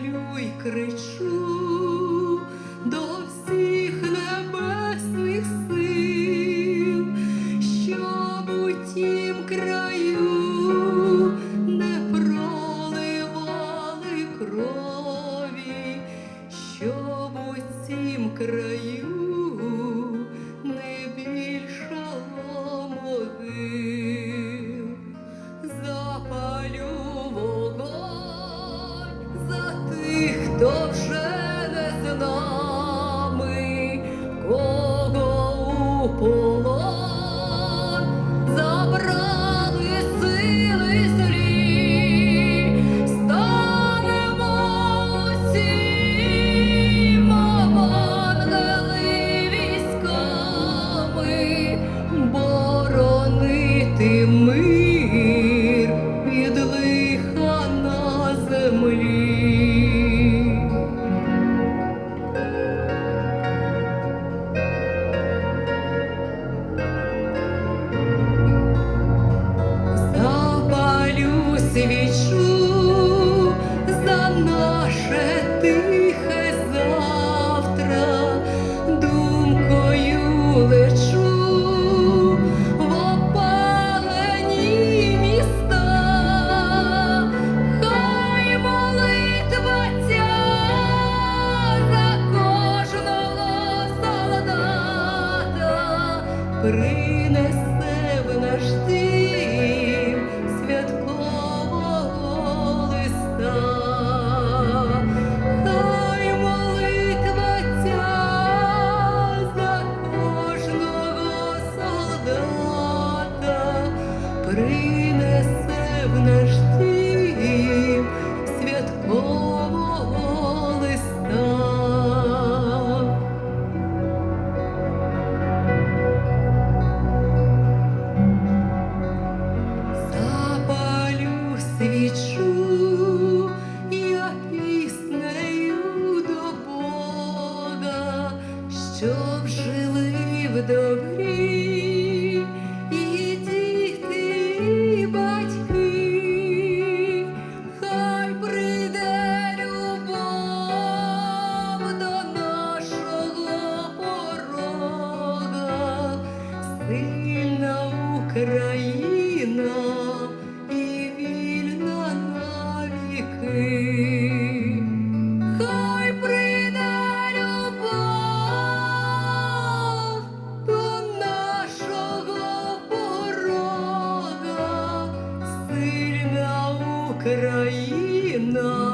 молю й кричу до всіх небесних сил, щоб у тім краю не проливали крові, щоб у тім краю. todo. Свічу за наше тихе завтра, думкою лечу в опалені міста, хай молитва ця за кожного солдата принесе принесе в наш дім святкового листа. Запалю свічу, я піснею до Бога, щоб жили в добрі сильна Україна і вільна навіки. Хай прийде любов нашого порога, сильна Україна.